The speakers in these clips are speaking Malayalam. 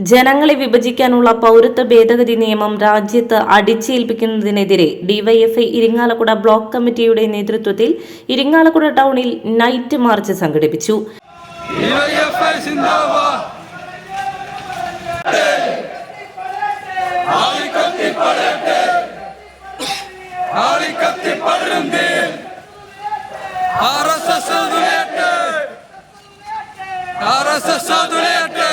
ജനങ്ങളെ വിഭജിക്കാനുള്ള പൗരത്വ ഭേദഗതി നിയമം രാജ്യത്ത് അടിച്ചേൽപ്പിക്കുന്നതിനെതിരെ ഡിവൈഎഫ്ഐ ഇരിങ്ങാലക്കുട ബ്ലോക്ക് കമ്മിറ്റിയുടെ നേതൃത്വത്തിൽ ഇരിങ്ങാലക്കുട ടൗണിൽ നൈറ്റ് മാർച്ച് സംഘടിപ്പിച്ചു. ആളിക്കത്തി പടരട്ടെ ആളിക്കത്തി പടരുന്നേ ആർ എസ് എസ് തുലയട്ടെ ആർ എസ് എസ് തുലയട്ടെ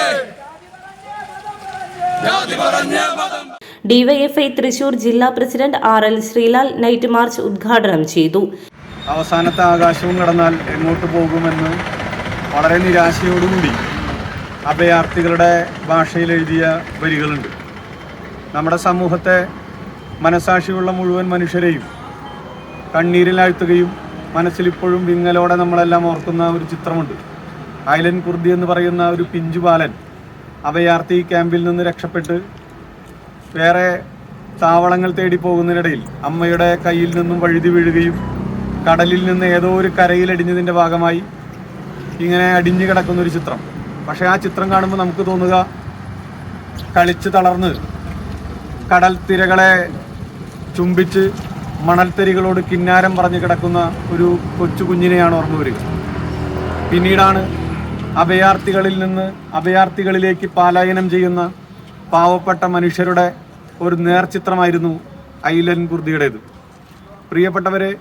ജാതി പറഞ്ഞ മതം ഡിവൈഎഫ്ഐ തൃശൂർ ജില്ലാ president R L Sreelal night march ഉദ്ഘാടനം ചെയ്തു. അവസാനത്തെ ആകാശവും കടന്നാൽ എങ്ങോട്ട് പോകുമെന്ന് വളരെ നിരാശയോടുകൂടി അഭയാർത്ഥികളുടെ ഭാഷയിൽ എഴുതിയ വരികളുണ്ട്. നമ്മുടെ സമൂഹത്തെ മനസാക്ഷിയുള്ള മുഴുവൻ മനുഷ്യരെയും കണ്ണീരിലാഴ്ത്തുകയും മനസ്സിലിപ്പോഴും വിങ്ങലോടെ നമ്മളെല്ലാം ഓർക്കുന്ന ഒരു ചിത്രമുണ്ട്. ഐലൻ കുർദി എന്ന് പറയുന്ന ഒരു പിഞ്ചു ബാലൻ അഭയാർത്ഥി ക്യാമ്പിൽ നിന്ന് രക്ഷപ്പെട്ട് വേറെ താവളങ്ങൾ തേടി പോകുന്നതിനിടയിൽ അമ്മയുടെ കയ്യിൽ നിന്നും വഴുതി വീഴുകയും കടലിൽ നിന്ന് ഏതോ ഒരു കരയിലടിഞ്ഞതിന്റെ ഭാഗമായി ഇങ്ങനെ അടിഞ്ഞു കിടക്കുന്ന ഒരു ചിത്രം. പക്ഷേ ആ ചിത്രം കാണുമ്പോൾ നമുക്ക് തോന്നുക കളിച്ച് തളർന്ന് കടൽ തിരകളെ ചുംബിച്ച് മണൽത്തരികളോട് കിന്നാരം പറഞ്ഞു കിടക്കുന്ന ഒരു കൊച്ചു കുഞ്ഞിനെയാണ് ഓർമ്മ വരിക. പിന്നീടാണ് അഭയാർത്ഥികളിൽ നിന്ന് അഭയാർത്ഥികളിലേക്ക് പാലായനം ചെയ്യുന്ന പാവപ്പെട്ട മനുഷ്യരുടെ ഒരു നേർചിത്രമായിരുന്നു ഐലൻ കുർദിയുടേത്. പ്രിയപ്പെട്ടവരെ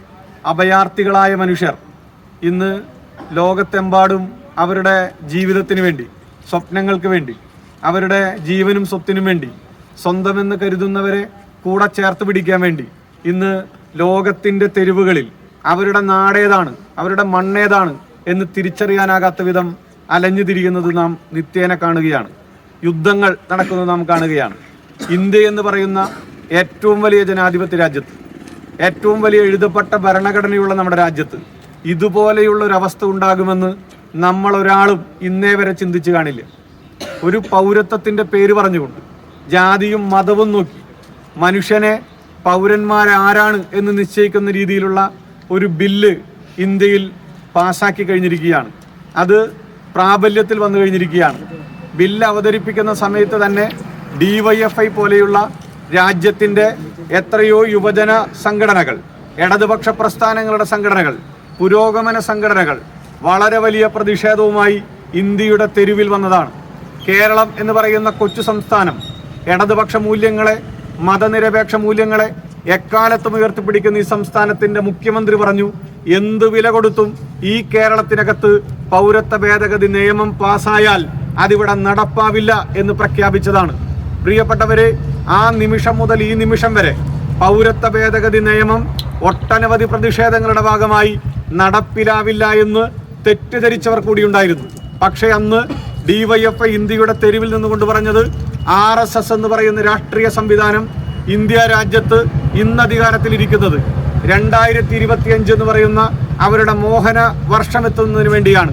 അഭയാർത്ഥികളായ മനുഷ്യർ ഇന്ന് ലോകത്തെമ്പാടും അവരുടെ ജീവിതത്തിന് വേണ്ടി സ്വപ്നങ്ങൾക്ക് വേണ്ടി അവരുടെ ജീവനും സ്വത്തിനും വേണ്ടി സ്വന്തമെന്ന് കരുതുന്നവരെ കൂടെ ചേർത്ത് പിടിക്കാൻ വേണ്ടി ഇന്ന് ലോകത്തിന്റെ തെരുവുകളിൽ അവരുടെ നാടേതാണ് അവരുടെ മണ്ണേതാണ് എന്ന് തിരിച്ചറിയാനാകാത്ത വിധം അലഞ്ഞു തിരിയുന്നത് നാം നിത്യേന കാണുകയാണ്. യുദ്ധങ്ങൾ നടക്കുന്നത് നാം കാണുകയാണ്. ഇന്ത്യ എന്ന് പറയുന്ന ഏറ്റവും വലിയ ജനാധിപത്യ രാജ്യത്ത് ഏറ്റവും വലിയ എഴുതപ്പെട്ട ഭരണഘടനയുള്ള നമ്മുടെ രാജ്യത്ത് ഇതുപോലെയുള്ള ഒരു അവസ്ഥ ഉണ്ടാകുമെന്ന് നമ്മൾ ഒരാളും ഇന്നേ വരെ ചിന്തിച്ചു കാണില്ല. ഒരു പൗരത്വത്തിന്റെ പേര് പറഞ്ഞുകൊണ്ട് ജാതിയും മതവും നോക്കി മനുഷ്യനെ പൗരന്മാരാരാണ് എന്ന് നിശ്ചയിക്കുന്ന രീതിയിലുള്ള ഒരു ബില്ല് ഇന്ത്യയിൽ പാസാക്കി കഴിഞ്ഞിരിക്കുകയാണ്. അത് പ്രാബല്യത്തിൽ വന്നു കഴിഞ്ഞിരിക്കുകയാണ്. ബില്ല് അവതരിപ്പിക്കുന്ന സമയത്ത് തന്നെ ഡി വൈ എഫ് ഐ പോലെയുള്ള രാജ്യത്തിന്റെ എത്രയോ യുവജന സംഘടനകൾ ഇടതുപക്ഷ പ്രസ്ഥാനങ്ങളുടെ സംഘടനകൾ പുരോഗമന സംഘടനകൾ വളരെ വലിയ പ്രതിഷേധവുമായി ഇന്ത്യയുടെ തെരുവിൽ വന്നതാണ്. കേരളം എന്ന് പറയുന്ന കൊച്ചു സംസ്ഥാനം ഇടതുപക്ഷ മൂല്യങ്ങളെ മതനിരപേക്ഷ മൂല്യങ്ങളെ എക്കാലത്തും ഉയർത്തിപ്പിടിക്കുന്ന ഈ സംസ്ഥാനത്തിന്റെ മുഖ്യമന്ത്രി പറഞ്ഞു എന്ത് വില കൊടുത്തും ഈ കേരളത്തിനകത്ത് പൗരത്വ ഭേദഗതി നിയമം പാസ്സായാൽ അതിവിടെ നടപ്പാവില്ല എന്ന് പ്രഖ്യാപിച്ചതാണ്. പ്രിയപ്പെട്ടവരെ ആ നിമിഷം മുതൽ ഈ നിമിഷം വരെ പൗരത്വ ഭേദഗതി നിയമം ഒട്ടനവധി പ്രതിഷേധങ്ങളുടെ ഭാഗമായി നടപ്പിലാവില്ല എന്ന് തെറ്റിദ്ധരിച്ചവർ കൂടിയുണ്ടായിരുന്നു. പക്ഷേ അന്ന് ഡിവൈഎഫ്ഐ ഇന്ത്യയുടെ തെരുവിൽ നിന്നുകൊണ്ട് പറഞ്ഞത് ആർ എസ് എസ് എന്ന് പറയുന്ന രാഷ്ട്രീയ സംവിധാനം ഇന്ത്യ രാജ്യത്ത് ഇന്ന് അധികാരത്തിലിരിക്കുന്നത് രണ്ടായിരത്തി ഇരുപത്തിയഞ്ച് എന്ന് പറയുന്ന അവരുടെ മോഹന വർഷം എത്തുന്നതിന് വേണ്ടിയാണ്.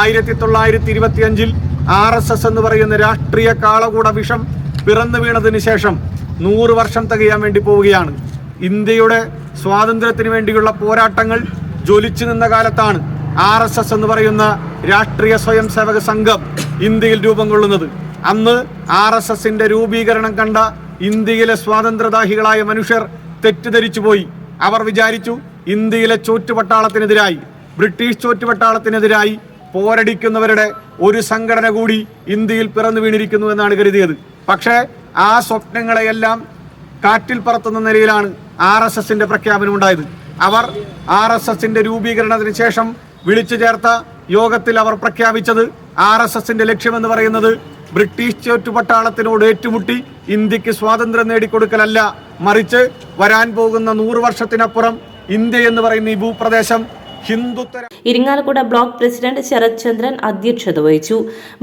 ആയിരത്തി തൊള്ളായിരത്തി ഇരുപത്തിയഞ്ചിൽ ആർ എസ് എസ് എന്ന് പറയുന്ന രാഷ്ട്രീയ കാളകൂട വിഷം പിറന്നു വീണതിന് ശേഷം നൂറ് വർഷം തികയാൻ വേണ്ടി പോവുകയാണ്. ഇന്ത്യയുടെ സ്വാതന്ത്ര്യത്തിന് വേണ്ടിയുള്ള പോരാട്ടങ്ങൾ ജ്വലിച്ചു നിന്ന കാലത്താണ് ആർ എസ് എസ് എന്ന് പറയുന്ന രാഷ്ട്രീയ സ്വയം സേവക സംഘം ഇന്ത്യയിൽ രൂപം കൊള്ളുന്നത്. അന്ന് ആർ എസ് എസിന്റെ രൂപീകരണം കണ്ട ഇന്ത്യയിലെ സ്വാതന്ത്ര്യദാഹികളായ മനുഷ്യർ തെറ്റിദ്ധരിച്ചു പോയി അവർ വിചാരിച്ചു ഇന്ത്യയിലെ ചോറ്റുപട്ടാളത്തിനെതിരായി ബ്രിട്ടീഷ് ചോറ്റുപട്ടാളത്തിനെതിരായി പോരടിക്കുന്നവരുടെ ഒരു സംഘടന കൂടി ഇന്ത്യയിൽ പിറന്നു വീണിരിക്കുന്നു എന്നാണ് കരുതിയത്. പക്ഷേ ആ സ്വപ്നങ്ങളെയെല്ലാം കാറ്റിൽ പറത്തുന്ന നിലയിലാണ് ആർ എസ് എസിന്റെ പ്രഖ്യാപനം ഉണ്ടായത്. അവർ ആർ എസ് എസിന്റെ രൂപീകരണത്തിന് ശേഷം വിളിച്ചു ചേർത്ത യോഗത്തിൽ അവർ പ്രഖ്യാപിച്ചത് ആർ എസ് എസിന്റെ ലക്ഷ്യമെന്ന് പറയുന്നത് ബ്രിട്ടീഷ് ചുറ്റുപട്ടാളത്തിനോട് ഏറ്റുമുട്ടി ഇന്ത്യയ്ക്ക് സ്വാതന്ത്ര്യം നേടിക്കൊടുക്കലല്ല. മറിച്ച് വരാൻ പോകുന്ന നൂറ് വർഷത്തിനപ്പുറം ഇന്ത്യ എന്ന് പറയുന്ന ഈ ഭൂപ്രദേശം ഹിന്ദുത്വ ഇരിങ്ങാലക്കുട ബ്ലോക്ക് പ്രസിഡന്റ് ശരത് ചന്ദ്രൻ അധ്യക്ഷത വഹിച്ചു.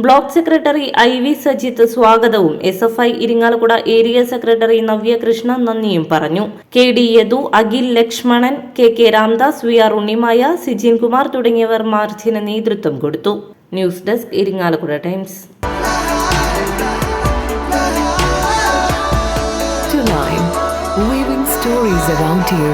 Block secretary I V Sajith സ്വാഗതവും S F I Irinjalakuda area secretary Navya Krishna നന്ദിയും പറഞ്ഞു. K D Yadu Akhil Lakshmanan K K Ramdas V R Unnimaya Sijin Kumar തുടങ്ങിയവർ മാർച്ചിന് നേതൃത്വം കൊടുത്തു. News desk Irinjalakuda times. Tonight, weaving stories around you.